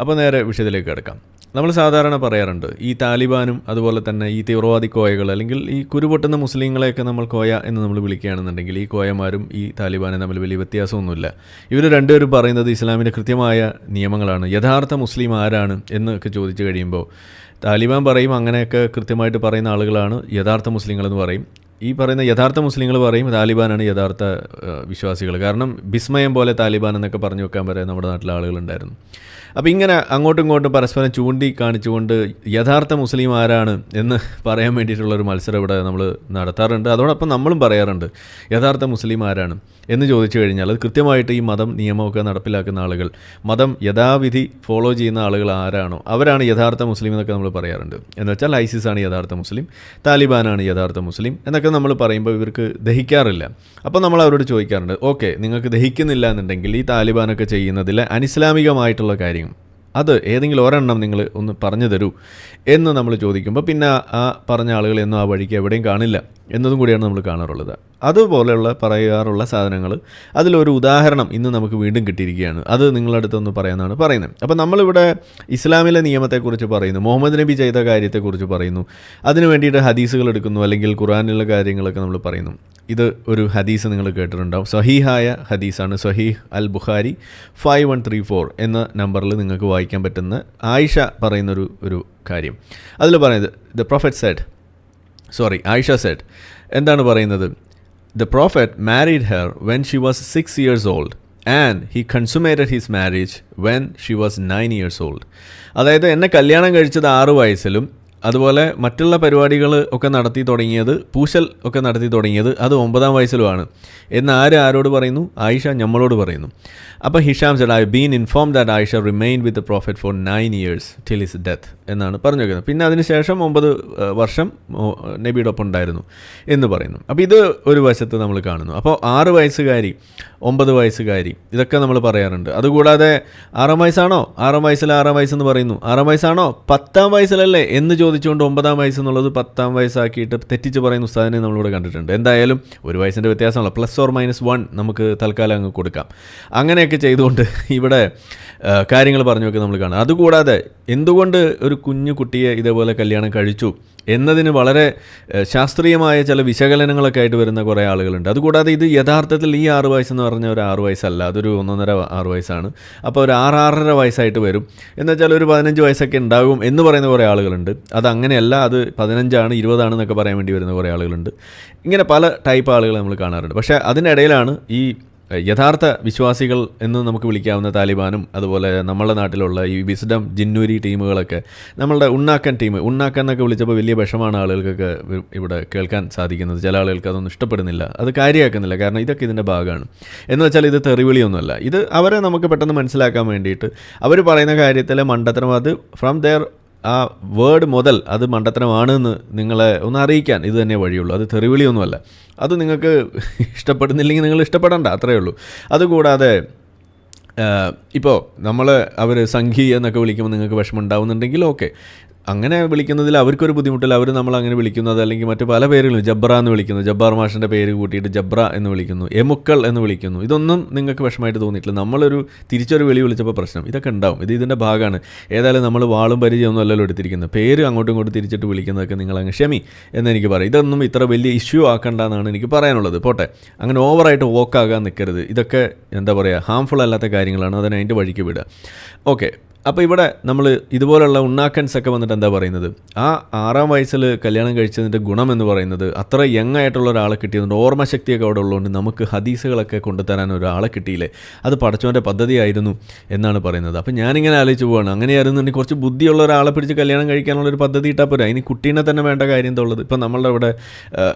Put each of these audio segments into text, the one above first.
അപ്പോൾ നേരെ വിഷയത്തിലേക്ക് കിടക്കാം. നമ്മൾ സാധാരണ പറയാറുണ്ട് ഈ താലിബാനും അതുപോലെ തന്നെ ഈ തീവ്രവാദി കോയകൾ അല്ലെങ്കിൽ ഈ കുരുപൊട്ടുന്ന മുസ്ലിങ്ങളെയൊക്കെ നമ്മൾ കോയ എന്ന് നമ്മൾ വിളിക്കുകയാണെന്നുണ്ടെങ്കിൽ ഈ കോയമാരും ഈ താലിബാനും തമ്മിൽ വലിയ വ്യത്യാസമൊന്നുമില്ല. ഇവർ രണ്ടുപേരും പറയുന്നത് ഇസ്ലാമിന്റെ കൃത്യമായ നിയമങ്ങളാണ്. യഥാർത്ഥ മുസ്ലിം ആരാണ് എന്നൊക്കെ ചോദിച്ചു കഴിയുമ്പോൾ താലിബാൻ പറയും അങ്ങനെയൊക്കെ കൃത്യമായിട്ട് പറയുന്ന ആളുകളാണ് യഥാർത്ഥ മുസ്ലിങ്ങളെന്ന് പറയും. ഈ പറയുന്ന യഥാർത്ഥ മുസ്ലിങ്ങൾ പറയും താലിബാനാണ് യഥാർത്ഥ വിശ്വാസികൾ. കാരണം വിസ്മയം പോലെ താലിബാൻ എന്നൊക്കെ പറഞ്ഞു വെക്കാൻ വരെ നമ്മുടെ നാട്ടിലെ ആളുകളുണ്ടായിരുന്നു അപ്പോൾ ഇങ്ങനെ അങ്ങോട്ടും ഇങ്ങോട്ടും പരസ്പരം ചൂണ്ടി കാണിച്ചുകൊണ്ട് യഥാർത്ഥ മുസ്ലിം ആരാണ് എന്ന് പറയാൻ വേണ്ടിയിട്ടുള്ളൊരു മത്സരം ഇവിടെ നമ്മൾ നടത്താറുണ്ട്. അതോടൊപ്പം നമ്മളും പറയാറുണ്ട് യഥാർത്ഥ മുസ്ലിം ആരാണ് എന്ന് ചോദിച്ചു കഴിഞ്ഞാൽ അത് കൃത്യമായിട്ട് ഈ മതം നിയമമൊക്കെ നടപ്പിലാക്കുന്ന ആളുകൾ മതം യഥാവിധി ഫോളോ ചെയ്യുന്ന ആളുകൾ ആരാണോ അവരാണ് യഥാർത്ഥ മുസ്ലിം എന്നൊക്കെ നമ്മൾ പറയാറുണ്ട്. എന്ന് വെച്ചാൽ ഐസിസ് ആണ് യഥാർത്ഥ മുസ്ലിം താലിബാനാണ് യഥാർത്ഥ മുസ്ലിം എന്നൊക്കെ നമ്മൾ പറയുമ്പോൾ ഇവർക്ക് ദഹിക്കാറില്ല. അപ്പോൾ നമ്മൾ അവരോട് ചോദിക്കാറുണ്ട് ഓക്കെ നിങ്ങൾക്ക് ദഹിക്കുന്നില്ല എന്നുണ്ടെങ്കിൽ ഈ താലിബാനൊക്കെ ചെയ്യുന്നതിൽ അനിസ്ലാമികമായിട്ടുള്ള കാര്യം അത് ഏതെങ്കിലും ഒരെണ്ണം നിങ്ങൾ ഒന്ന് പറഞ്ഞു തരൂ എന്ന് നമ്മൾ ചോദിക്കുമ്പോൾ പിന്നെ ആ പറഞ്ഞ ആളുകളെയൊന്നും ആ വഴിക്ക് എവിടെയും കാണില്ല. എന്നതും കൂടിയാണ് നമ്മൾ കാണാറുള്ളത്. അതുപോലെയുള്ള പറയാറുള്ള സാധനങ്ങൾ അതിലൊരു ഉദാഹരണം ഇന്ന് നമുക്ക് വീണ്ടും കിട്ടിയിരിക്കുകയാണ്. അത് നിങ്ങളുടെ അടുത്തൊന്ന് പറയാനാണ് പറയുന്നത്. അപ്പോൾ നമ്മളിവിടെ ഇസ്ലാമിലെ നിയമത്തെക്കുറിച്ച് പറയുന്നു മുഹമ്മദ് നബി ചെയ്ത കാര്യത്തെക്കുറിച്ച് പറയുന്നു അതിന് വേണ്ടിയിട്ട് ഹദീസുകൾ എടുക്കുന്നു അല്ലെങ്കിൽ ഖുറാനിലെ കാര്യങ്ങളൊക്കെ നമ്മൾ പറയുന്നു. ഇത് ഒരു ഹദീസ് നിങ്ങൾ കേട്ടിട്ടുണ്ടാവും. സഹീഹായ ഹദീസാണ്. Sahih al Bukhari five one three four എന്ന നമ്പറിൽ നിങ്ങൾക്ക് വായിക്കാൻ പറ്റുന്ന ആയിഷ പറയുന്നൊരു ഒരു കാര്യം. അതിൽ പറയുന്നത് the prophet said sorry Aisha said എന്താണ് പറയുന്നത്? The prophet married her when she was six years old and he consummated his marriage when she was nine years old അതായത് എന്നെ കല്യാണം കഴിച്ചത് ആറു വയസ്സിലും അതുപോലെ മറ്റുള്ള പരിപാടികൾ ഒക്കെ നടത്തി തുടങ്ങിയത് പൂശൽ ഒക്കെ നടത്തി തുടങ്ങിയത് അത് ഒമ്പതാം വയസ്സിലുമാണ്. എന്ന് ആര് ആരോട് പറയുന്നു? ആയിഷ ഞമ്മളോട് പറയുന്നു. അപ്പോൾ Hisham said I been inform that Aisha remain with the prophet for nine years till his death എന്നാണ് പറഞ്ഞു വെക്കുന്നത് പിന്നെ അതിനുശേഷം ഒമ്പത് വർഷം നബിയുടെ ഒപ്പം ഉണ്ടായിരുന്നു എന്ന് പറയുന്നു. അപ്പോൾ ഇത് ഒരു വശത്ത് നമ്മൾ കാണുന്നു. അപ്പോൾ ആറ് വയസ്സുകാരി ഒമ്പത് വയസ്സുകാരി. ഇതൊക്കെ നമ്മൾ പറയാറുണ്ട്. അതുകൂടാതെ ആറാം വയസ്സാണോ? ആറാം വയസ്സിൽ ആറാം വയസ്സെന്ന് പറയുന്നു. ആറാം വയസ്സാണോ? പത്താം വയസ്സിലല്ലേ എന്ന് ചോദിച്ചുകൊണ്ട് ഒമ്പതാം വയസ്സെന്നുള്ളത് പത്താം വയസ്സാക്കിയിട്ട് തെറ്റിച്ച് പറയുന്ന ഉസ്താദിനെ നമ്മളിവിടെ കണ്ടിട്ടുണ്ട്. എന്തായാലും ഒരു വയസ്സിന്റെ വ്യത്യാസമല്ല പ്ലസ് ഓർ മൈനസ് വൺ നമുക്ക് തൽക്കാലം അങ്ങ് കൊടുക്കാം. അങ്ങനെയൊക്കെ ചെയ്തുകൊണ്ട് ഇവിടെ കാര്യങ്ങൾ പറഞ്ഞു നോക്കി നമ്മൾ കാണാം. അതുകൂടാതെ എന്തുകൊണ്ട് ഒരു കുഞ്ഞു കുട്ടിയെ ഇതേപോലെ കല്യാണം കഴിച്ചു? എന്നതിന് വളരെ ശാസ്ത്രീയമായ ചില വിശകലനങ്ങളൊക്കെ ആയിട്ട് വരുന്ന കുറേ ആളുകളുണ്ട്. അതുകൂടാതെ ഇത് യഥാർത്ഥത്തിൽ ഈ ആറ് വയസ്സെന്ന് പറഞ്ഞ ഒരു ആറ് വയസ്സല്ല അതൊരു ഒന്നൊന്നര ആറ് വയസ്സാണ്. അപ്പോൾ ഒരു ആറ് ആറര വയസ്സായിട്ട് വരും. എന്നുവെച്ചാൽ ഒരു പതിനഞ്ച് വയസ്സൊക്കെ ഉണ്ടാകും എന്ന് പറയുന്ന കുറേ ആളുകളുണ്ട്. അത് അങ്ങനെയല്ല അത് പതിനഞ്ചാണ് ഇരുപതാണെന്നൊക്കെ പറയാൻ വേണ്ടി വരുന്ന കുറേ ആളുകളുണ്ട്. ഇങ്ങനെ പല ടൈപ്പ് ആളുകൾ നമ്മൾ കാണാറുണ്ട്. പക്ഷേ അതിനിടയിലാണ് ഈ യഥാർത്ഥ വിശ്വാസികൾ എന്ന് നമുക്ക് വിളിക്കാവുന്ന താലിബാനും അതുപോലെ നമ്മളുടെ നാട്ടിലുള്ള ഈ വിസ്ഡം ജിന്നൂരി ടീമുകളൊക്കെ നമ്മളുടെ ഉണ്ണാക്കൻ ടീം ഉണ്ണാക്കൻ എന്നൊക്കെ വിളിച്ചപ്പോൾ വലിയ വിഷമാണ് ആളുകൾക്കൊക്കെ ഇവിടെ കേൾക്കാൻ സാധിക്കുന്നത്. ചില ആളുകൾക്ക് അതൊന്നും ഇഷ്ടപ്പെടുന്നില്ല. അത് കാര്യമാക്കുന്നില്ല. കാരണം ഇതൊക്കെ ഇതിന്റെ ഭാഗമാണ്. എന്ന് വെച്ചാൽ ഇത് തെറിവിളിയൊന്നുമല്ല. ഇത് അവരെ നമുക്ക് പെട്ടെന്ന് മനസ്സിലാക്കാൻ വേണ്ടിയിട്ട് അവർ പറയുന്ന കാര്യത്തിലെ മണ്ടത്തരം അത് ഫ്രം ദെയർ ആ വേർഡ് മുതൽ അത് മണ്ടത്തരമാണെന്ന് നിങ്ങളെ ഒന്ന് അറിയിക്കാൻ ഇത് തന്നെ വഴിയുള്ളൂ. അത് തെറിവിളിയൊന്നുമല്ല. അത് നിങ്ങൾക്ക് ഇഷ്ടപ്പെടുന്നില്ലെങ്കിൽ നിങ്ങൾ ഇഷ്ടപ്പെടണ്ട അത്രയേ ഉള്ളൂ. അതുകൂടാതെ ഇപ്പോൾ നമ്മൾ അവർ സംഘി എന്നൊക്കെ വിളിക്കുമ്പോൾ നിങ്ങൾക്ക് വിഷമം ഉണ്ടാവുന്നുണ്ടെങ്കിൽ ഓക്കെ അങ്ങനെ വിളിക്കുന്നതിൽ അവർക്കൊരു ബുദ്ധിമുട്ടില്ല. അവർ നമ്മൾ അങ്ങനെ വിളിക്കുന്നത് അല്ലെങ്കിൽ മറ്റു പല പേരുകളും ജബ്ര എന്ന് വിളിക്കുന്നു. ജബ്ബാർ മാഷിന്റെ പേര് കൂട്ടിയിട്ട് ജബ്ര എന്ന് വിളിക്കുന്നു. എമുക്കൾ എന്ന് വിളിക്കുന്നു. ഇതൊന്നും നിങ്ങൾക്ക് വിഷമമായിട്ട് തോന്നിയിട്ടില്ല. നമ്മളൊരു തിരിച്ചൊരു വിളി വിളിച്ചപ്പോൾ പ്രശ്നം. ഇതൊക്കെ ഉണ്ടാവും. ഇത് ഇതിന്റെ ഭാഗമാണ്. ഏതായാലും നമ്മൾ വാളും പരിചയമൊന്നും അല്ലല്ലോ എടുത്തിരിക്കുന്നത്. പേര് അങ്ങോട്ടും ഇങ്ങോട്ടും തിരിച്ചിട്ട് വിളിക്കുന്നതൊക്കെ നിങ്ങൾ അങ്ങ് ക്ഷമി എന്നെനിക്ക് പറയും. ഇതൊന്നും ഇത്ര വലിയ ഇഷ്യൂ ആക്കണ്ട എന്നാണ് എനിക്ക് പറയാനുള്ളത്. പോട്ടെ. അങ്ങനെ ഓവറായിട്ട് വോക്കാകാൻ നിൽക്കരുത് ഇതൊക്കെ എന്താ പറയുക ഹാംഫുൾ അല്ലാത്ത കാര്യങ്ങളാണ്. അതിനെ അതിന്റെ വഴിക്ക് വിടുക. ഓക്കെ. അപ്പോൾ ഇവിടെ നമ്മൾ ഇതുപോലുള്ള ഉണ്ണാക്കൻസ് ഒക്കെ വന്നിട്ട് എന്താ പറയുന്നത്? ആ ആറാം വയസ്സിൽ കല്യാണം കഴിച്ചതിന്റെ ഗുണം എന്ന് പറയുന്നത് അത്ര യങ് ആയിട്ടുള്ള ഒരാളെ കിട്ടിയതുകൊണ്ട് ഓർമ്മശക്തിയൊക്കെ അവിടെ ഉള്ളതുകൊണ്ട് നമുക്ക് ഹദീസുകളൊക്കെ കൊണ്ടുതരാൻ ഒരാളെ കിട്ടിയില്ലേ? അത് പടച്ചവന്റെ പദ്ധതിയായിരുന്നു എന്നാണ് പറയുന്നത്. അപ്പോൾ ഞാനിങ്ങനെ ആലോചിച്ച് പോവാണ്. അങ്ങനെയായിരുന്നുണ്ടെങ്കിൽ കുറച്ച് ബുദ്ധിയുള്ള ഒരാളെ പിടിച്ച് കല്യാണം കഴിക്കാനുള്ള ഒരു പദ്ധതി ഇട്ടാൽ പോരാ. ഇനി കുട്ടീനെ തന്നെ വേണ്ട കാര്യം എന്തുള്ളത് ഇപ്പം നമ്മളുടെ ഇവിടെ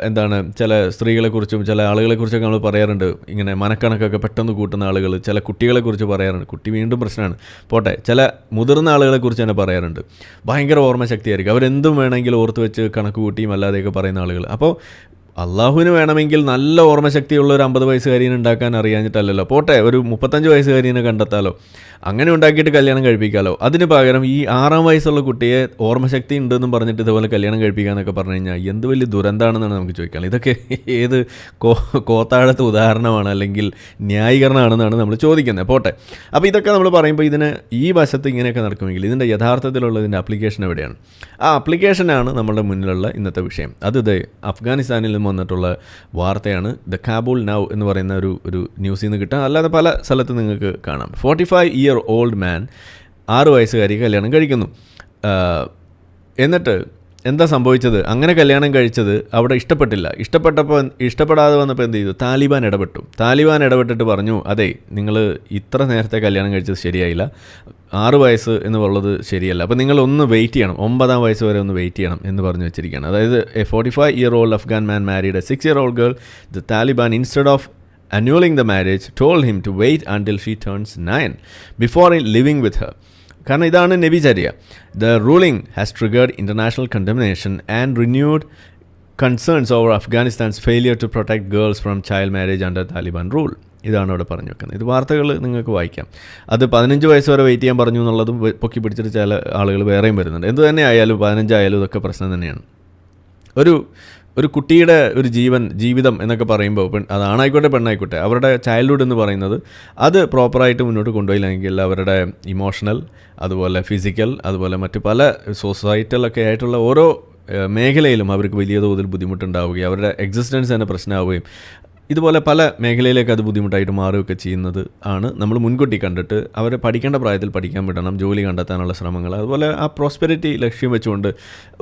എന്താണ് ചില സ്ത്രീകളെക്കുറിച്ചും ചില ആളുകളെക്കുറിച്ചൊക്കെ നമ്മൾ പറയാറുണ്ട്. ഇങ്ങനെ മനക്കണക്കൊക്കെ പെട്ടെന്ന് കൂട്ടുന്ന ആളുകൾ ചില കുട്ടികളെക്കുറിച്ച് പറയാറുണ്ട്. കുട്ടി വീണ്ടും പ്രശ്നമാണ്. പോട്ടെ. ചില മുതിർന്ന ആളുകളെ കുറിച്ച് തന്നെ പറയാറുണ്ട്. ഭയങ്കര ഓർമ്മശക്തിയായിരിക്കും അവരെന്തും വേണമെങ്കിലും ഓർത്ത് വെച്ച് കണക്ക് കൂട്ടിയും അല്ലാതെയൊക്കെ പറയുന്ന ആളുകൾ. അപ്പോൾ അള്ളാഹുവിന് വേണമെങ്കിൽ നല്ല ഓർമ്മശക്തിയുള്ള ഒരു അമ്പത് വയസ്സുകാരീനെ ഉണ്ടാക്കാൻ അറിയാഞ്ഞിട്ടല്ലല്ലോ. പോട്ടെ ഒരു മുപ്പത്തഞ്ച് വയസ്സുകാരീനെ കണ്ടെത്താലോ. അങ്ങനെ ഉണ്ടാക്കിയിട്ട് കല്യാണം കഴിപ്പിക്കാമല്ലോ അതിന് പകരം ഈ ആറാം വയസ്സുള്ള കുട്ടിയെ ഓർമ്മശക്തി ഉണ്ടെന്നും പറഞ്ഞിട്ട് ഇതുപോലെ കല്യാണം കഴിപ്പിക്കാന്നൊക്കെ പറഞ്ഞു കഴിഞ്ഞാൽ എന്ത് വലിയ ദുരന്തമാണെന്നാണ് നമുക്ക് ചോദിക്കാം ഇതൊക്കെ ഏത് കോത്താഴത്ത് ഉദാഹരണമാണ് അല്ലെങ്കിൽ ന്യായീകരണമാണെന്നാണ് നമ്മൾ ചോദിക്കുന്നത്. പോട്ടെ. അപ്പോൾ ഇതൊക്കെ നമ്മൾ പറയുമ്പോൾ ഇതിന് ഈ വശത്ത് ഇങ്ങനെയൊക്കെ നടക്കുമെങ്കിൽ ഇതിന്റെ യഥാർത്ഥത്തിലുള്ള ഇതിന്റെ അപ്ലിക്കേഷൻ എവിടെയാണ്? ആ അപ്ലിക്കേഷനാണ് നമ്മുടെ മുന്നിലുള്ള ഇന്നത്തെ വിഷയം. അത് ഇത് അഫ്ഗാനിസ്ഥാനിൽ നിന്ന് വന്നിട്ടുള്ള വാർത്തയാണ്. ദ കാബൂൾ നൗ എന്ന് പറയുന്ന ഒരു ഒരു ന്യൂസിൽ നിന്ന് കിട്ടുക അല്ലാതെ പല സ്ഥലത്ത് നിങ്ങൾക്ക് കാണാം. Forty five year old man ആറ് വയസ്സുകാരി കല്യാണം കഴിക്കുന്നു. എന്നിട്ട് എന്താ സംഭവിച്ചത്? അങ്ങനെ കല്യാണം കഴിച്ചത് അവിടെ ഇഷ്ടപ്പെട്ടില്ല. ഇഷ്ടപ്പെട്ടപ്പോൾ ഇഷ്ടപ്പെടാതെ വന്നപ്പോൾ എന്ത് ചെയ്തു? താലിബാൻ ഇടപെട്ടു. താലിബാൻ ഇടപെട്ടിട്ട് പറഞ്ഞു അതെ നിങ്ങൾ ഇത്ര നേരത്തെ കല്യാണം കഴിച്ചത് ശരിയായില്ല. ആറ് വയസ്സ് എന്ന് പറയുന്നത് ശരിയല്ല. അപ്പോൾ നിങ്ങൾ ഒന്ന് വെയിറ്റ് ചെയ്യണം. ഒമ്പതാം വയസ്സ് വരെ ഒന്ന് വെയിറ്റ് ചെയ്യണം എന്ന് പറഞ്ഞു വെച്ചിരിക്കുകയാണ്. അതായത് a forty five year old Afghan man married a six year old girl the Taliban instead of annulling the marriage told him to wait until she turns nine before living with her. കാരണം ഇതാണ് നബിചര്യ the ruling has triggered international condemnation and renewed concerns over Afghanistan's failure to protect girls from child marriage under Taliban rule ഇതാണ് അവിടെ പറഞ്ഞു വെക്കുന്നത് ഇത് വാർത്തകൾ നിങ്ങൾക്ക് വായിക്കാം. അത് പതിനഞ്ച് വയസ്സ് വരെ വെയിറ്റ് ചെയ്യാൻ പറഞ്ഞു എന്നുള്ളതും പൊക്കി പിടിച്ചിട്ട് ചില ആളുകൾ വേറെയും വരുന്നുണ്ട്. എന്തു തന്നെ ആയാലും പതിനഞ്ചായാലും ഇതൊക്കെ പ്രശ്നം തന്നെയാണ്. ഒരു ഒരു കുട്ടിയുടെ ഒരു ജീവൻ ജീവിതം എന്നൊക്കെ പറയുമ്പോൾ പെൺ അത് ആണായിക്കോട്ടെ പെണ്ണായിക്കോട്ടെ അവരുടെ ചൈൽഡ്ഹുഡ് എന്ന് പറയുന്നത് അത് പ്രോപ്പറായിട്ട് മുന്നോട്ട് കൊണ്ടുപോയില്ലെങ്കിൽ അവരുടെ ഇമോഷണൽ അതുപോലെ ഫിസിക്കൽ അതുപോലെ മറ്റ് പല സൊസൈറ്റലൊക്കെ ആയിട്ടുള്ള ഓരോ മേഖലയിലും അവർക്ക് വലിയ തോതിൽ ബുദ്ധിമുട്ടുണ്ടാവുകയും അവരുടെ എക്സിസ്റ്റൻസ് തന്നെ പ്രശ്നമാവുകയും ഇതുപോലെ പല മേഖലയിലേക്ക് അത് ബുദ്ധിമുട്ടായിട്ട് മാറുകയൊക്കെ ചെയ്യുന്നത് ആണ് നമ്മൾ മുൻകൂട്ടി കണ്ടിട്ട് അവരെ പഠിക്കേണ്ട പ്രായത്തിൽ പഠിക്കാൻ വിടണം ജോലി കണ്ടെത്താനുള്ള ശ്രമങ്ങൾ അതുപോലെ ആ പ്രോസ്പെരിറ്റി ലക്ഷ്യം വെച്ചുകൊണ്ട്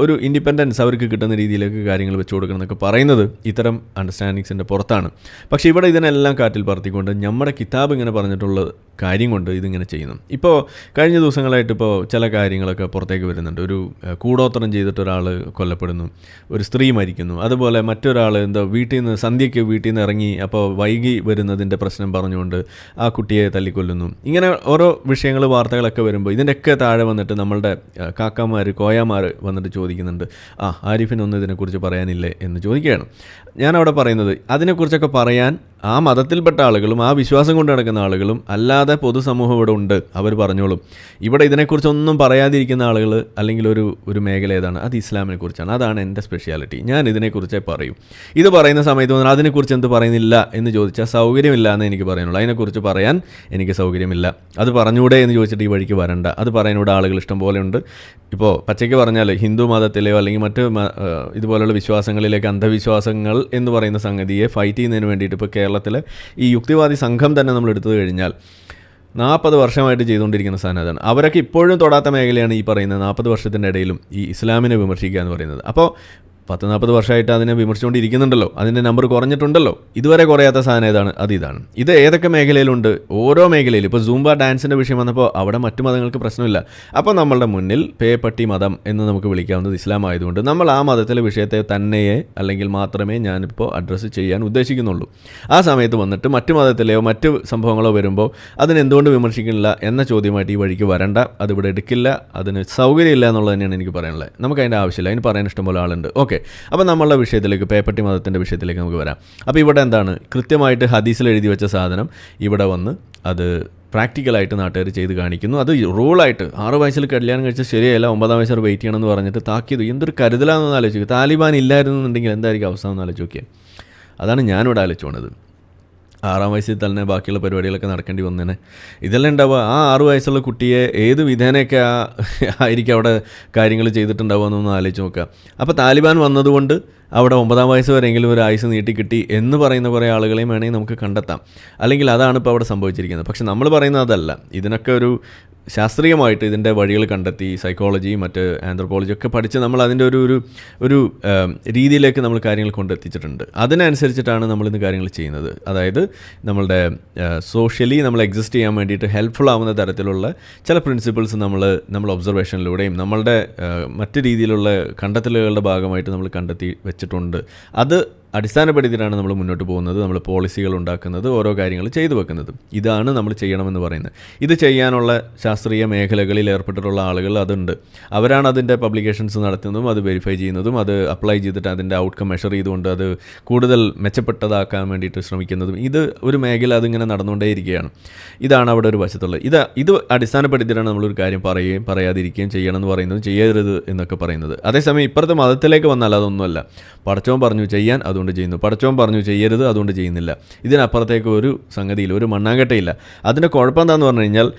ഒരു ഇൻഡിപെൻഡൻസ് അവർക്ക് കിട്ടുന്ന രീതിയിലേക്ക് കാര്യങ്ങൾ വെച്ച് കൊടുക്കണം എന്നൊക്കെ പറയുന്നത് ഇത്തരം അണ്ടർസ്റ്റാൻഡിങ്സിന്റെ പുറത്താണ്. പക്ഷേ ഇവിടെ ഇതിനെല്ലാം കാറ്റിൽ പറത്തിക്കൊണ്ട് നമ്മുടെ കിതാബ് ഇങ്ങനെ പറഞ്ഞിട്ടുള്ള കാര്യം കൊണ്ട് ഇതിങ്ങനെ ചെയ്യുന്നു. ഇപ്പോൾ കഴിഞ്ഞ ദിവസങ്ങളായിട്ട് ഇപ്പോൾ ചില കാര്യങ്ങളൊക്കെ പുറത്തേക്ക് വരുന്നുണ്ട്. ഒരു കൂടോത്രം ചെയ്തിട്ട് ഒരാൾ കൊല്ലപ്പെടുന്നു ഒരു സ്ത്രീ മരിക്കുന്നു അതുപോലെ മറ്റൊരാൾ എന്താ വീട്ടിൽ നിന്ന് സന്ധ്യയ്ക്ക് വീട്ടിൽ നിന്ന് ഇറങ്ങി അപ്പോൾ വൈകി വരുന്നതിന്റെ പ്രശ്നം പറഞ്ഞുകൊണ്ട് ആ കുട്ടിയെ തല്ലിക്കൊല്ലുന്നു. ഇങ്ങനെ ഓരോ വിഷയങ്ങൾ വാർത്തകളൊക്കെ വരുമ്പോൾ ഇതിന്റെയൊക്കെ താഴെ വന്നിട്ട് നമ്മളുടെ കാക്കാമാർ കോയാമാർ വന്നിട്ട് ചോദിക്കുന്നുണ്ട്. ആ ആരിഫിനൊന്നും ഇതിനെക്കുറിച്ച് പറയാനില്ലേ എന്ന് ചോദിക്കുകയാണ്. ഞാനവിടെ പറയുന്നത് അതിനെക്കുറിച്ചൊക്കെ പറയാൻ ആ മതത്തിൽപ്പെട്ട ആളുകളും ആ വിശ്വാസം കൊണ്ട് നടക്കുന്ന ആളുകളും അല്ലാതെ പൊതുസമൂഹം ഇവിടെ ഉണ്ട്. അവർ പറഞ്ഞോളും. ഇവിടെ ഇതിനെക്കുറിച്ചൊന്നും പറയാതിരിക്കുന്ന ആളുകൾ അല്ലെങ്കിൽ ഒരു ഒരു മേഖല ഏതാണ്? അത് ഇസ്ലാമിനെ കുറിച്ചാണ് അതാണ് എന്റെ സ്പെഷ്യാലിറ്റി ഞാൻ ഇതിനെക്കുറിച്ചേ പറയും. ഇത് പറയുന്ന സമയത്ത് അതിനെക്കുറിച്ച് എന്ത് പറയുന്നില്ല എന്ന് ചോദിച്ചാൽ സൗകര്യമില്ല എന്ന് എനിക്ക് പറയാനുള്ളൂ. അതിനെക്കുറിച്ച് പറയാൻ എനിക്ക് സൗകര്യമില്ല. അത് പറഞ്ഞൂടെ എന്ന് ചോദിച്ചിട്ട് ഈ വഴിക്ക് വരണ്ട. അത് പറയാനൂടെ ആളുകൾ ഇഷ്ടം പോലെയുണ്ട് ഇപ്പോൾ പച്ചയ്ക്ക് പറഞ്ഞാൽ ഹിന്ദു മതത്തിലെയോ അല്ലെങ്കിൽ മറ്റ് ഇതുപോലെയുള്ള വിശ്വാസങ്ങളിലേക്ക് അന്ധവിശ്വാസങ്ങൾ എന്ന് പറയുന്ന സംഗതിയെ ഫൈറ്റ് ചെയ്യുന്നതിന് വേണ്ടിയിട്ട് ഇപ്പോൾ കേരളത്തിലെ ഈ യുക്തിവാദി സംഘം തന്നെ നമ്മൾ എടുത്തു കഴിഞ്ഞാൽ നാൽപ്പത് വർഷമായിട്ട് ചെയ്തുകൊണ്ടിരിക്കുന്ന സാധനം അവരൊക്കെ ഇപ്പോഴും തൊടാത്ത മേഖലയാണ് ഈ പറയുന്നത് നാൽപ്പത് വർഷത്തിന്റെ ഇടയിലും ഈ ഇസ്ലാമിനെ വിമർശിക്കുക എന്ന് പറയുന്നത്. അപ്പോൾ പത്ത് നാൽപ്പത് വർഷമായിട്ട് അതിനെ വിമർശിച്ചുകൊണ്ടിരിക്കുന്നുണ്ടല്ലോ. അതിന്റെ നമ്പർ കുറഞ്ഞിട്ടുണ്ടല്ലോ. ഇതുവരെ കുറയാത്ത സാധനം ഏതാണ്? അത് ഇതാണ്. ഇത് ഏതൊക്കെ മേഖലയിലുണ്ട്? ഓരോ മേഖലയിലും. ഇപ്പോൾ സൂംബ ഡാൻസിന്റെ വിഷയം വന്നപ്പോൾ അവിടെ മറ്റു മതങ്ങൾക്ക് പ്രശ്നമില്ല. അപ്പോൾ നമ്മളുടെ മുന്നിൽ പേപ്പട്ടി മതം എന്ന് നമുക്ക് വിളിക്കാവുന്നത് ഇസ്ലാം ആയതുകൊണ്ട് നമ്മൾ ആ മതത്തിലെ വിഷയത്തെ തന്നെയെ അല്ലെങ്കിൽ മാത്രമേ ഞാനിപ്പോൾ അഡ്രസ്സ് ചെയ്യാൻ ഉദ്ദേശിക്കുന്നുള്ളൂ. ആ സമയത്ത് വന്നിട്ട് മറ്റു മതത്തിലെയോ മറ്റു സംഭവങ്ങളോ വരുമ്പോൾ അതിനെന്തുകൊണ്ട് വിമർശിക്കുന്നില്ല എന്ന ചോദ്യമായിട്ട് ഈ വഴിക്ക് വരണ്ട. അതിവിടെ എടുക്കില്ല. അതിന് സൗകര്യമില്ല എന്നുള്ളത് തന്നെയാണ് എനിക്ക് പറയാനുള്ളത്. നമുക്ക് അതിന്റെ ആവശ്യമില്ല. അതിന് പറയാൻ ഇഷ്ടംപോലെ ആളുണ്ട്. ഓക്കെ. അപ്പോൾ നമ്മളുടെ വിഷയത്തിലേക്ക് പേപ്പട്ടി മതത്തിന്റെ വിഷയത്തിലേക്ക് നമുക്ക് വരാം. അപ്പോൾ ഇവിടെ എന്താണ്? കൃത്യമായിട്ട് ഹദീസിൽ എഴുതി വെച്ച സാധനം ഇവിടെ വന്ന് അത് പ്രാക്ടിക്കലായിട്ട് നാട്ടുകാർ ചെയ്ത് കാണിക്കുന്നു. അത് റൂളായിട്ട് ആറ് വയസ്സിൽ കല്യാണം കഴിച്ചാൽ ശരിയല്ല ഒമ്പതാം വയസ്സ് വരെ വെയിറ്റ് ചെയ്യണമെന്ന് പറഞ്ഞിട്ട് താക്കിയത് എന്തൊരു കരുതലാണെന്ന് ആലോചിക്കുക താലിബാൻ ഇല്ലായിരുന്നു എന്നുണ്ടെങ്കിൽ എന്തായിരിക്കും അവസ്ഥ എന്ന് ആലോചിക്കുക അതാണ് ഞാനിവിടെ ആലോചിച്ചു പോണത്. ആറാം വയസ്സിൽ തന്നെ ബാക്കിയുള്ള പരിപാടികളൊക്കെ നടക്കേണ്ടി വന്നേനെ. ഇതെല്ലാം ഉണ്ടാവുക. ആ ആറു വയസ്സുള്ള കുട്ടിയെ ഏത് വിധേനയൊക്കെ ആ ആയിരിക്കും അവിടെ കാര്യങ്ങൾ ചെയ്തിട്ടുണ്ടാവുക എന്നൊന്ന് ആലോചിച്ച് നോക്കുക. അപ്പോൾ താലിബാൻ വന്നതുകൊണ്ട് അവിടെ ഒമ്പതാം വയസ്സ് വരെയെങ്കിലും ഒരു ആയുസ് നീട്ടി കിട്ടി എന്ന് പറയുന്ന കുറേ ആളുകളെയും വേണമെങ്കിൽ നമുക്ക് കണ്ടെത്താം. അല്ലെങ്കിൽ അതാണ് ഇപ്പോൾ അവിടെ സംഭവിച്ചിരിക്കുന്നത്. പക്ഷെ നമ്മൾ പറയുന്നത് അതല്ല. ഇതിനൊക്കെ ഒരു ശാസ്ത്രീയമായിട്ട് ഇതിന്റെ വഴികൾ കണ്ടെത്തി സൈക്കോളജി മറ്റ് ആന്ത്രപ്പോളജി ഒക്കെ പഠിച്ച് നമ്മൾ അതിന്റെ ഒരു ഒരു ഒരു രീതിയിലേക്ക് നമ്മൾ കാര്യങ്ങൾ കൊണ്ടെത്തിച്ചിട്ടുണ്ട്. അതിനനുസരിച്ചിട്ടാണ് നമ്മൾ ഇന്ന് കാര്യങ്ങൾ ചെയ്യുന്നത്. അതായത് നമ്മളുടെ സോഷ്യലി നമ്മൾ എക്സിസ്റ്റ് ചെയ്യാൻ വേണ്ടിയിട്ട് ഹെൽപ്ഫുൾ ആവുന്ന തരത്തിലുള്ള ചില പ്രിൻസിപ്പിൾസ് നമ്മൾ നമ്മൾ ഒബ്സർവേഷനിലൂടെയും നമ്മളുടെ മറ്റ് രീതിയിലുള്ള കണ്ടെത്തലുകളുടെ ഭാഗമായിട്ട് നമ്മൾ കണ്ടെത്തി വെച്ചിട്ടുണ്ട്. അത് അടിസ്ഥാനപ്പെടുത്തിയിട്ടാണ് നമ്മൾ മുന്നോട്ട് പോകുന്നത് നമ്മൾ പോളിസികൾ ഉണ്ടാക്കുന്നത് ഓരോ കാര്യങ്ങൾ ചെയ്തു വെക്കുന്നത്. ഇതാണ് നമ്മൾ ചെയ്യണമെന്ന് പറയുന്നത്. ഇത് ചെയ്യാനുള്ള ശാസ്ത്രീയ മേഖലകളിൽ ഏർപ്പെട്ടിട്ടുള്ള ആളുകൾ അതുണ്ട്. അവരാണ് അതിന്റെ പബ്ലിക്കേഷൻസ് നടത്തുന്നതും അത് വെരിഫൈ ചെയ്യുന്നതും അത് അപ്ലൈ ചെയ്തിട്ട് അതിന്റെ ഔട്ട്കം മെഷർ ചെയ്തുകൊണ്ട് അത് കൂടുതൽ മെച്ചപ്പെട്ടതാക്കാൻ വേണ്ടിയിട്ട് ശ്രമിക്കുന്നതും. ഇത് ഒരു മേഖല അതിങ്ങനെ നടന്നുകൊണ്ടേയിരിക്കുകയാണ്. ഇതാണ് അവിടെ ഒരു വശത്തുള്ളത്. ഇത് ഇത് അടിസ്ഥാനപ്പെടുത്തിയിട്ടാണ് നമ്മളൊരു കാര്യം പറയുകയും പറയാതിരിക്കുകയും ചെയ്യണമെന്ന് പറയുന്നതും ചെയ്യരുത് എന്നൊക്കെ പറയുന്നത്. അതേസമയം ഇപ്പുറത്തെ മതത്തിലേക്ക് വന്നാൽ അതൊന്നുമല്ല. പടച്ചവൻ പറഞ്ഞു ചെയ്യാൻ അതുകൊണ്ട് ചെയ്യുന്നു. പടച്ചോൻ പറഞ്ഞു ചെയ്യരുത് അതുകൊണ്ട് ചെയ്യുന്നില്ല. ഇതിനപ്പുറത്തേക്ക് ഒരു സംഗതിയില്ല ഒരു മണ്ണാങ്കട്ടയില്ല. അതിന്റെ കുഴപ്പം എന്താണെന്ന് പറഞ്ഞു കഴിഞ്ഞാൽ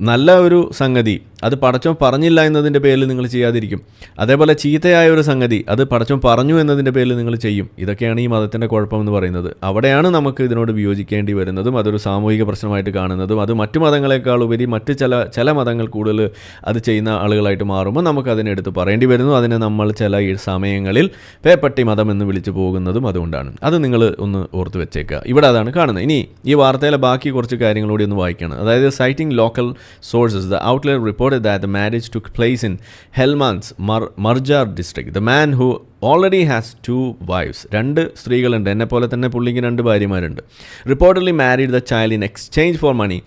നല്ല ഒരു സംഗതി. അത് പടച്ചോൻ പറഞ്ഞില്ല എന്നതിന്റെ പേരിൽ നിങ്ങൾ ചെയ്യാതിരിക്കും. അതേപോലെ ചീത്തയായ ഒരു സംഗതി അത് പടച്ചോൻ പറഞ്ഞു എന്നതിന്റെ പേരിൽ നിങ്ങൾ ചെയ്യും. ഇതൊക്കെയാണ് ഈ മതത്തിന്റെ കുഴപ്പമെന്ന് പറയുന്നത്. അവിടെയാണ് നമുക്ക് ഇതിനോട് വിയോജിക്കേണ്ടി വരുന്നതും അതൊരു സാമൂഹിക പ്രശ്നമായിട്ട് കാണുന്നതും അത് മറ്റു മതങ്ങളെക്കാൾ ഉപരി മറ്റ് ചില ചില മതങ്ങൾ കൂടുതൽ അത് ചെയ്യുന്ന ആളുകളായിട്ട് മാറുമ്പോൾ നമുക്ക് അതിനെടുത്ത് പറയേണ്ടി വരുന്നു. അതിനെ നമ്മൾ ചില സമയങ്ങളിൽ പേപ്പട്ടി മതം എന്ന് വിളിച്ചു പോകുന്നതും അതുകൊണ്ടാണ്. അത് നിങ്ങൾ ഒന്ന് ഓർത്ത് വെച്ചേക്കുക. ഇവിടെ അതാണ് കാണുന്നത്. ഇനി ഈ വാർത്തയിലെ ബാക്കി കുറച്ച് കാര്യങ്ങളൂടി ഒന്ന് വായിക്കണം. അതായത് citing local sources, the outlet reported that the marriage took place in Helmand's Mar- Marjar district. The man who already has two wives രണ്ട് സ്ത്രീകളുണ്ട് എന്നെ പോലെ തന്നെ പുള്ളിക്ക് രണ്ട് ഭാര്യമാരുണ്ട് reportedly married the child in exchange for money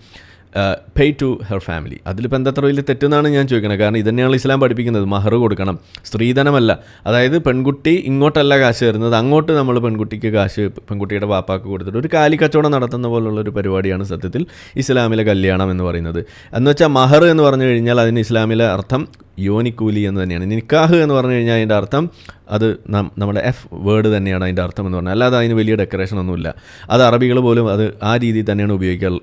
pay to her family അതിലിപ്പോൾ എന്താ അത്ര വലിയ തെറ്റെന്നാണ് ഞാൻ ചോദിക്കുന്നത് കാരണം ഇതന്നെയാണ് ഇസ്ലാം പഠിപ്പിക്കുന്നത്. മഹർ കൊടുക്കണം. സ്ത്രീധനമല്ല. അതായത് പെൺകുട്ടി ഇങ്ങോട്ടല്ല കാശ് തരുന്നത്. അങ്ങോട്ട് നമ്മൾ പെൺകുട്ടിക്ക് കാശ് പെൺകുട്ടിയുടെ വാപ്പാക്ക് കൊടുത്തിട്ട് ഒരു കാലി കച്ചവടം നടത്തുന്ന പോലുള്ള ഒരു പരിപാടിയാണ് സത്യത്തിൽ ഇസ്ലാമിലെ കല്യാണം എന്ന് പറയുന്നത്. എന്ന് വെച്ചാൽ മഹർ എന്ന് പറഞ്ഞു കഴിഞ്ഞാൽ അതിന് ഇസ്ലാമിലെ അർത്ഥം യോനിക്കൂലി എന്ന് തന്നെയാണ്. നിക്കാഹ് എന്ന് പറഞ്ഞു കഴിഞ്ഞാൽ അതിന്റെ അർത്ഥം അത് നമ്മുടെ എഫ് വേർഡ് തന്നെയാണ് അതിന്റെ അർത്ഥം എന്ന് പറഞ്ഞാൽ. അല്ലാതെ അതിന് വലിയ ഡെക്കറേഷൻ ഒന്നുമില്ല. അത് അറബികൾ പോലും അത് ആ രീതിയിൽ തന്നെയാണ് ഉപയോഗിക്കാൻ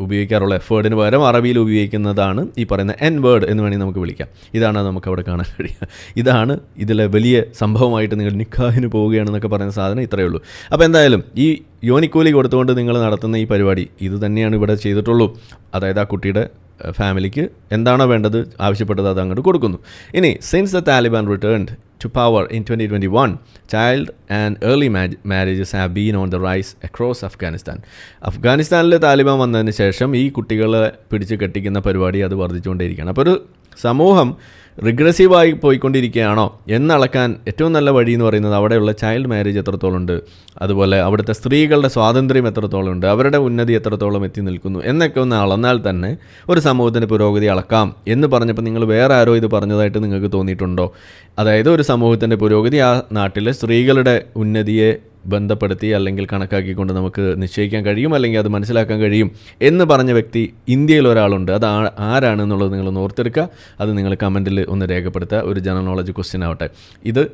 ഉപയോഗിക്കാറുള്ള എഫ് വേർഡിന് പകരം അറബിയിൽ ഉപയോഗിക്കുന്നതാണ് ഈ പറയുന്ന എൻ വേർഡ് എന്ന് വേണമെങ്കിൽ നമുക്ക് വിളിക്കാം. ഇതാണ് നമുക്ക് അവിടെ കാണാൻ കഴിയുക. ഇതാണ് ഇതിലെ വലിയ സംഭവമായിട്ട് നിങ്ങൾ നിക്കാഹിന് പോവുകയാണെന്നൊക്കെ പറയുന്ന സാധനം ഇത്രയേ ഉള്ളൂ. അപ്പോൾ എന്തായാലും ഈ യോനിക്കൂലി കൊടുത്തുകൊണ്ട് നിങ്ങൾ നടത്തുന്ന ഈ പരിപാടി ഇത് തന്നെയാണ് ഇവിടെ ചെയ്തിട്ടുള്ളൂ. അതായത് ആ കുട്ടിയുടെ ഫാമിലിക്ക് എന്താണോ വേണ്ടത് ആവശ്യപ്പെട്ടത് അത് അങ്ങോട്ട് കൊടുക്കുന്നു. ഇനി since the Taliban returned to power in twenty twenty one child and early marriages have been on the rise across Afghanistan അഫ്ഗാനിസ്ഥാനിൽ താലിബാൻ വന്നതിന് ശേഷം ഈ കുട്ടികളെ പിടിച്ച് കെട്ടിക്കുന്ന പരിപാടി അത് വർദ്ധിച്ചുകൊണ്ടേയിരിക്കുകയാണ്. അപ്പോൾ ഒരു സമൂഹം റിഗ്രസീവായി പോയിക്കൊണ്ടിരിക്കുകയാണോ എന്നളക്കാൻ ഏറ്റവും നല്ല വഴി എന്ന് പറയുന്നത് അവിടെയുള്ള ചൈൽഡ് മാരേജ് എത്രത്തോളം ഉണ്ട് അതുപോലെ അവിടുത്തെ സ്ത്രീകളുടെ സ്വാതന്ത്ര്യം എത്രത്തോളം ഉണ്ട് അവരുടെ ഉന്നതി എത്രത്തോളം എത്തി നിൽക്കുന്നു? എന്നൊക്കെ ഒന്ന് അളന്നാൽ തന്നെ ഒരു സമൂഹത്തിന്റെ പുരോഗതി അളക്കാം എന്ന് പറഞ്ഞപ്പോൾ നിങ്ങൾ വേറെ ആരോ ഇത് പറഞ്ഞതായിട്ട് നിങ്ങൾക്ക് തോന്നിയിട്ടുണ്ടോ? അതായത് ഒരു സമൂഹത്തിന്റെ പുരോഗതി ആ നാട്ടിലെ സ്ത്രീകളുടെ ഉന്നതിയെ ബന്ധപ്പെടുത്തി അല്ലെങ്കിൽ കണക്കാക്കിക്കൊണ്ട് നമുക്ക് നിശ്ചയിക്കാൻ കഴിയും അല്ലെങ്കിൽ അത് മനസ്സിലാക്കാൻ കഴിയും എന്ന് പറഞ്ഞ വ്യക്തി ഇന്ത്യയിൽ ഒരാളുണ്ട്. അത് ആരാണ് എന്നുള്ളത് നിങ്ങളൊന്ന് ഓർത്തെടുക്കുക. അത് നിങ്ങൾ കമന്റിൽ ഒന്ന് രേഖപ്പെടുത്തുക. ഒരു ജനറൽ നോളജ് ക്വസ്റ്റ്യൻ ആവട്ടെ. ഇത്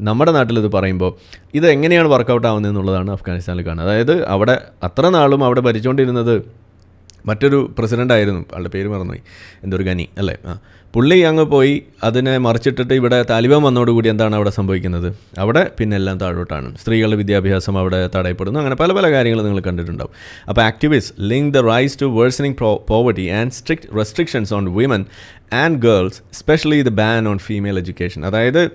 നമ്മുടെ നാട്ടിൽ ഇത് പറയുമ്പോൾ ഇത് എങ്ങനെയാണ് വർക്കൗട്ട് ആവുന്നത് എന്നുള്ളതാണ് അഫ്ഗാനിസ്ഥാനിൽ കാണുന്നത്. അതായത് അവിടെ അത്ര നാളും അവിടെ ഭരിച്ചുകൊണ്ടിരുന്നത് മറ്റൊരു പ്രസിഡന്റ് ആയിരുന്നു. ആളുടെ പേര് മറന്നുപോയി. എന്തൊരു ഗനി അല്ലേ? ആ. പുള്ളി അങ്ങ് പോയി അതിനെ മറിച്ചിട്ടിട്ട് ഇവിടെ താലിബാൻ വന്നതോടുകൂടി എന്താണ് അവിടെ സംഭവിക്കുന്നത്? അവിടെ പിന്നെ എല്ലാം താഴോട്ടാണ്. സ്ത്രീകളുടെ വിദ്യാഭ്യാസം അവിടെ തടയപ്പെടുന്നു. അങ്ങനെ പല പല കാര്യങ്ങൾ നിങ്ങൾ കണ്ടിട്ടുണ്ടാവും. അപ്പോൾ activist link the rise to worsening poverty and strict restrictions on women and girls specially the ban on female education അതായത്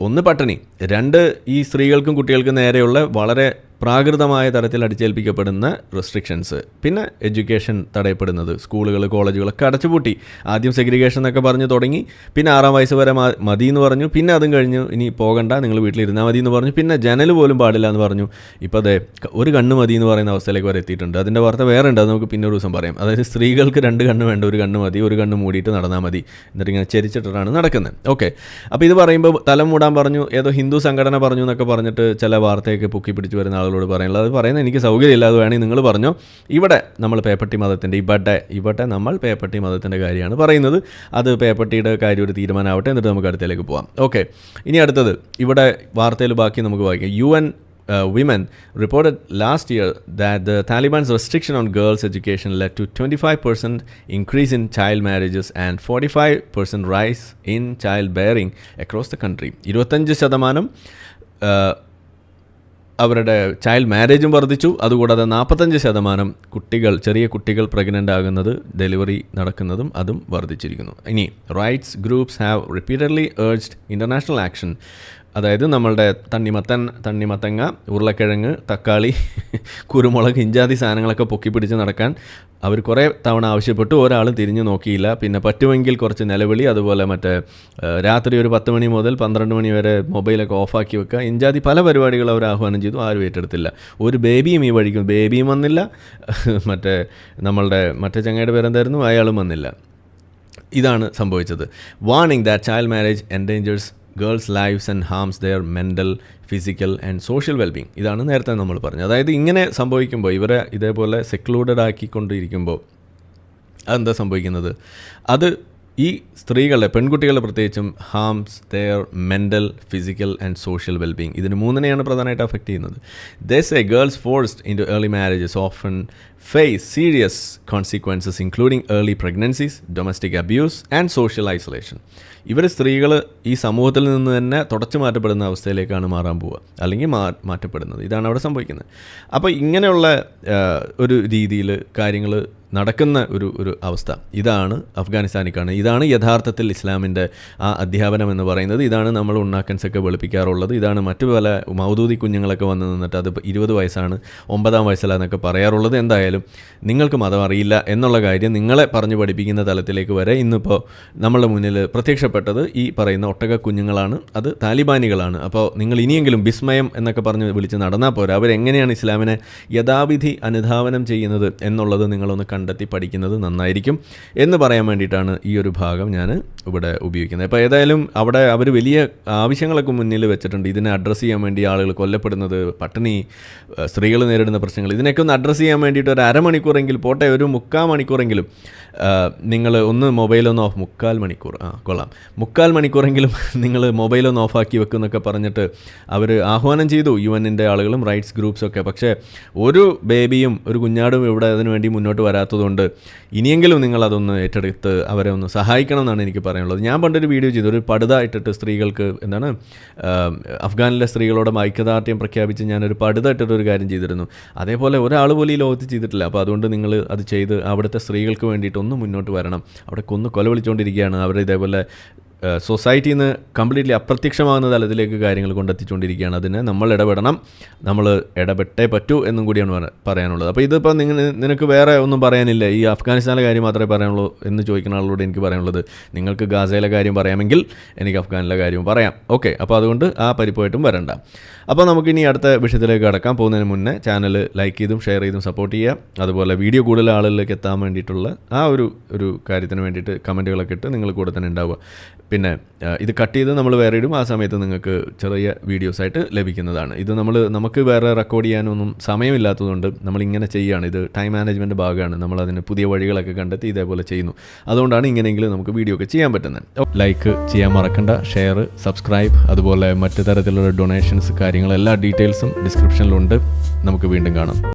ഒന്ന് പട്ടിണി രണ്ട് ഈ സ്ത്രീകൾക്കും കുട്ടികൾക്കും നേരെയുള്ള വളരെ പ്രാകൃതമായ തരത്തിൽ അടിച്ചേൽപ്പിക്കപ്പെടുന്ന റെസ്ട്രിക്ഷൻസ് പിന്നെ എഡ്യൂക്കേഷൻ തടയപ്പെടുന്നത്. സ്കൂളുകൾ കോളേജുകളൊക്കെ അടച്ചുപൂട്ടി. ആദ്യം സെഗ്രിഗേഷൻ എന്നൊക്കെ പറഞ്ഞു തുടങ്ങി. പിന്നെ ആറാം വയസ്സ് വരെ മതി എന്ന് പറഞ്ഞു. പിന്നെ അതും കഴിഞ്ഞു ഇനി പോകണ്ട നിങ്ങൾ വീട്ടിലിരുന്നാൽ മതി എന്ന് പറഞ്ഞു. പിന്നെ ജനൽ പോലും പാടില്ല എന്ന് പറഞ്ഞു. ഇപ്പോൾ അതെ ഒരു കണ്ണ് മതി എന്ന് പറയുന്ന അവസ്ഥയിലേക്ക് വരെ എത്തിയിട്ടുണ്ട്. അതിന്റെ വാർത്ത വേറെ ഉണ്ട്. അത് നമുക്ക് പിന്നെ ഒരു ദിവസം പറയാം. അതായത് സ്ത്രീകൾക്ക് രണ്ട് കണ്ണ് വേണ്ട ഒരു കണ്ണ് മതി ഒരു കണ്ണ് മൂടിയിട്ട് നടന്നാൽ മതി. എന്നിട്ട് ഇങ്ങനെ ചരിച്ചിട്ടാണ് നടക്കുന്നത്. ഓക്കെ. അപ്പോൾ ഇത് പറയുമ്പോൾ തലം മൂടാൻ പറഞ്ഞു ഏതോ ഹിന്ദു സംഘടന പറഞ്ഞു എന്നൊക്കെ പറഞ്ഞിട്ട് ചില വാർത്തയൊക്കെ പൊക്കി പിടിച്ച് വരുന്ന ആളുകളോട് പറയാനുള്ളത്. അത് പറയുന്നത് എനിക്ക് സൗകര്യമില്ല അത് വേണമെങ്കിൽ നിങ്ങൾ പറഞ്ഞോ. ഇവിടെ നമ്മൾ പേപ്പട്ടി മതത്തിന്റെ ഇവിടെ ഇവിടെ നമ്മൾ പേപ്പട്ടി മതത്തിന്റെ കാര്യമാണ് പറയുന്നത്. അത് പേപ്പട്ടിയുടെ കാര്യം ഒരു തീരുമാനമാവട്ടെ എന്നിട്ട് നമുക്ക് അടുത്തേക്ക് പോവാം. ഓക്കെ ഇനി അടുത്തത് ഇവിടെ വാർത്തയിൽ ബാക്കി നമുക്ക് വായിക്കാം. U N uh, women reported the year restriction on girls restriction on to education led to 25% increase in child marriages and 45% rise in childbearing across the country. ഇരുപത്തഞ്ച് ശതമാനം uh, അവരുടെ ചൈൽഡ് മാരേജും വർദ്ധിച്ചു. അതുകൂടാതെ നാൽപ്പത്തഞ്ച് ശതമാനം കുട്ടികൾ ചെറിയ കുട്ടികൾ പ്രഗ്നന്റ് ആകുന്നത് ഡെലിവറി നടക്കുന്നതും അതും വർദ്ധിച്ചിരിക്കുന്നു. ഇനി rights groups have repeatedly urged international action അതായത് നമ്മളുടെ തണ്ണിമത്തൻ തണ്ണിമത്തങ്ങ ഉരുളക്കിഴങ്ങ് തക്കാളി കുരുമുളക് ഇഞ്ചാതി സാധനങ്ങളൊക്കെ പൊക്കി പിടിച്ച് നടക്കാൻ അവർ കുറേ തവണ ആവശ്യപ്പെട്ടു. ഒരാളും തിരിഞ്ഞു നോക്കിയില്ല. പിന്നെ പറ്റുമെങ്കിൽ കുറച്ച് നിലവിളി അതുപോലെ മറ്റേ രാത്രി ഒരു പത്ത് മണി മുതൽ പന്ത്രണ്ട് മണി വരെ മൊബൈലൊക്കെ ഓഫാക്കി വെക്കുക. ഇഞ്ചാതി പല പരിപാടികൾ അവർ ആഹ്വാനം ചെയ്തു. ആരും ഏറ്റെടുത്തില്ല. ഒരു ബേബിയും ഈ വഴിക്കും ബേബിയും വന്നില്ല. മറ്റേ നമ്മളുടെ മറ്റേ ചങ്ങയുടെ പേരെന്തായിരുന്നു? അയാളും വന്നില്ല. ഇതാണ് സംഭവിച്ചത്. Warning that child marriage endangers girls lives and harms their mental physical and social wellbeing ഇതാണ് നേരത്തെ നമ്മൾ പറഞ്ഞത്. അതായത് ഇങ്ങനെ സംഭവിക്കുമ്പോൾ ഇവരെ ഇതേപോലെ സെക്ലൂഡഡ് ആക്കിക്കൊണ്ടിരിക്കുമ്പോൾ അതെന്താ സംഭവിക്കുന്നത്? അത് ഈ സ്ത്രീകളെ പെൺകുട്ടികളെ പ്രത്യേകിച്ചും harms their mental physical and social wellbeing ഇതിന് മൂന്നിനെയാണ് പ്രധാനമായിട്ട് അഫക്റ്റ് ചെയ്യുന്നത്. Thus a girls forced into early marriages often face serious consequences including early pregnancies domestic abuse and social isolation ഇവർ സ്ത്രീകൾ ഈ സമൂഹത്തിൽ നിന്ന് തന്നെ തുടച്ചു മാറ്റപ്പെടുന്ന അവസ്ഥയിലേക്കാണ് മാറാൻ പോവുക. അല്ലെങ്കിൽ മാ മാറ്റപ്പെടുന്നത്. ഇതാണ് അവിടെ സംഭവിക്കുന്നത്. അപ്പോൾ ഇങ്ങനെയുള്ള ഒരു രീതിയിൽ കാര്യങ്ങൾ നടക്കുന്ന ഒരു ഒരു അവസ്ഥ. ഇതാണ് അഫ്ഗാനിസ്ഥാനിക്കാണ്. ഇതാണ് യഥാർത്ഥത്തിൽ ഇസ്ലാമിന്റെ ആ അധ്യാപനം എന്ന് പറയുന്നത്. ഇതാണ് നമ്മൾ ഉണ്ണാക്കൻസൊക്കെ വെളുപ്പിക്കാറുള്ളത്. ഇതാണ് മറ്റു പല മൗദൂദി കുഞ്ഞുങ്ങളൊക്കെ വന്ന് നിന്നിട്ട് അത് ഇരുപത് വയസ്സാണ് ഒമ്പതാം വയസ്സിലാന്നൊക്കെ പറയാറുള്ളത്. എന്തായാലും നിങ്ങൾക്ക് മതം അറിയില്ല എന്നുള്ള കാര്യം നിങ്ങളെ പറഞ്ഞു പഠിപ്പിക്കുന്ന തലത്തിലേക്ക് വരെ ഇന്നിപ്പോൾ നമ്മളുടെ മുന്നിൽ പ്രത്യക്ഷപ്പെട്ടത് ഈ പറയുന്ന ഒട്ടക കുഞ്ഞുങ്ങളാണ്. അത് താലിബാനികളാണ്. അപ്പോൾ നിങ്ങൾ ഇനിയെങ്കിലും വിസ്മയം എന്നൊക്കെ പറഞ്ഞ് വിളിച്ച് നടന്നാൽ പോരാ. അവരെങ്ങനെയാണ് ഇസ്ലാമിനെ യഥാവിധി അനുധാവനം ചെയ്യുന്നത് എന്നുള്ളത് നിങ്ങളൊന്ന് കണ്ടെത്തി പഠിക്കുന്നത് നന്നായിരിക്കും എന്ന് പറയാൻ വേണ്ടിയിട്ടാണ് ഈ ഒരു ഭാഗം ഞാൻ ഇവിടെ ഉപയോഗിക്കുന്നത്. അപ്പോൾ ഏതായാലും അവിടെ അവർ വലിയ ആവശ്യങ്ങളൊക്കെ മുന്നിൽ വെച്ചിട്ടുണ്ട്. ഇതിനെ അഡ്രസ്സ് ചെയ്യാൻ വേണ്ടി ആളുകൾ കൊല്ലപ്പെടുന്നത് പട്ടിണി സ്ത്രീകൾ നേരിടുന്ന പ്രശ്നങ്ങൾ ഇതിനൊക്കെ ഒന്ന് അഡ്രസ്സ് ചെയ്യാൻ വേണ്ടിയിട്ട് ഒരു അരമണിക്കൂറെങ്കിലും പോട്ടെ ഒരു മുക്കാൽ മണിക്കൂറെങ്കിലും നിങ്ങൾ ഒന്ന് മൊബൈലൊന്ന് ഓഫ് മുക്കാൽ മണിക്കൂർ. ആ കൊള്ളാം. മുക്കാൽ മണിക്കൂറെങ്കിലും നിങ്ങൾ മൊബൈൽ മൊബൈലൊന്ന് ഓഫാക്കി വെക്കുന്നൊക്കെ പറഞ്ഞിട്ട് അവർ ആഹ്വാനം ചെയ്തു യു എന്നിന്റെ ആളുകളും റൈറ്റ്സ് ഗ്രൂപ്പ്സൊക്കെ പക്ഷേ ഒരു ബേബിയും ഒരു കുഞ്ഞാടും ഇവിടെ അതിനുവേണ്ടി മുന്നോട്ട് വരാത്തതുകൊണ്ട് ഇനിയെങ്കിലും നിങ്ങൾ അതൊന്ന് ഏറ്റെടുത്ത് അവരെ ഒന്ന് സഹായിക്കണം എന്നാണ് എനിക്ക് പറയാനുള്ളത്. ഞാൻ പണ്ടൊരു വീഡിയോ ചെയ്തു. ഒരു പടുത ഇട്ടിട്ട് സ്ത്രീകൾക്ക് എന്താണ് അഫ്ഗാനിലെ സ്ത്രീകളോട് ഐക്യദാർഢ്യം പ്രഖ്യാപിച്ച് ഞാനൊരു പടുത ഇട്ടിട്ടൊരു കാര്യം ചെയ്തിരുന്നു. അതേപോലെ ഒരാൾ പോലും ഈ ലോകത്ത് ചെയ്തിട്ടില്ല. അപ്പോൾ അതുകൊണ്ട് നിങ്ങൾ അത് ചെയ്ത് അവിടുത്തെ സ്ത്രീകൾക്ക് വേണ്ടിയിട്ടൊന്ന് മുന്നോട്ട് വരണം. അവിടെ കൊന്ന് കൊല വിളിച്ചുകൊണ്ടിരിക്കുകയാണ് അവർ ഇതേപോലെ സൊസൈറ്റിയിൽ നിന്ന് കംപ്ലീറ്റ്ലി അപ്രത്യക്ഷമാകുന്ന തലത്തിലേക്ക് കാര്യങ്ങൾ കൊണ്ടെത്തിച്ചുകൊണ്ടിരിക്കുകയാണ് അതിന് നമ്മൾ ഇടപെടണം. നമ്മൾ ഇടപെട്ടേ പറ്റൂ എന്നും കൂടിയാണ് പറയാനുള്ളത്. അപ്പോൾ ഇതിപ്പോൾ നിങ്ങൾ നിനക്ക് വേറെ ഒന്നും പറയാനില്ല. ഈ അഫ്ഗാനിസ്ഥാനിലെ കാര്യം മാത്രമേ പറയാനുള്ളൂ എന്ന് ചോദിക്കുന്ന ആളോട് എനിക്ക് പറയാനുള്ളത്. നിങ്ങൾക്ക് ഗാസയിലെ കാര്യം പറയാമെങ്കിൽ എനിക്ക് അഫ്ഗാനിലെ കാര്യവും പറയാം. ഓക്കെ അപ്പോൾ അതുകൊണ്ട് ആ പരിപ്പായിട്ടും വരണ്ട. അപ്പോൾ നമുക്കിനി അടുത്ത വിഷയത്തിലേക്ക് കടക്കാൻ പോകുന്നതിന് മുന്നേ ചാനൽ ലൈക്ക് ചെയ്തും ഷെയർ ചെയ്തും സപ്പോർട്ട് ചെയ്യുക. അതുപോലെ വീഡിയോ കൂടുതൽ ആളുകളിലേക്ക് എത്താൻ വേണ്ടിയിട്ടുള്ള ആ ഒരു ഒരു കാര്യത്തിന് വേണ്ടിയിട്ട് കമന്റുകളൊക്കെ ഇട്ട് നിങ്ങൾ കൂടെ തന്നെ ഉണ്ടാവുക. പിന്നെ ഇത് കട്ട് ചെയ്ത് നമ്മൾ വേറെ ഇടും. ആ സമയത്ത് നിങ്ങൾക്ക് ചെറിയ വീഡിയോസ് ആയിട്ട് ലഭിക്കുന്നതാണ്. ഇത് നമ്മൾ നമുക്ക് വേറെ റെക്കോർഡ് ചെയ്യാനൊന്നും സമയമില്ലാത്തതുകൊണ്ട് നമ്മൾ ഇങ്ങനെ ചെയ്യുകയാണ് ഇത് ടൈം മാനേജ്മെന്റ് ഭാഗമാണ്. നമ്മൾ അതിന് പുതിയ വഴികളൊക്കെ കണ്ടെത്തി ഇതേപോലെ ചെയ്യുന്നു. അതുകൊണ്ടാണ് ഇങ്ങനെയെങ്കിലും നമുക്ക് വീഡിയോ ഒക്കെ ചെയ്യാൻ പറ്റുന്നത്. ലൈക്ക് ചെയ്യാൻ മറക്കണ്ട. ഷെയർ സബ്സ്ക്രൈബ് അതുപോലെ മറ്റു തരത്തിലുള്ള ഡൊണേഷൻസ് കാര്യങ്ങൾ എല്ലാ ഡീറ്റെയിൽസും ഡിസ്ക്രിപ്ഷനിലുണ്ട് നമുക്ക് വീണ്ടും കാണാം.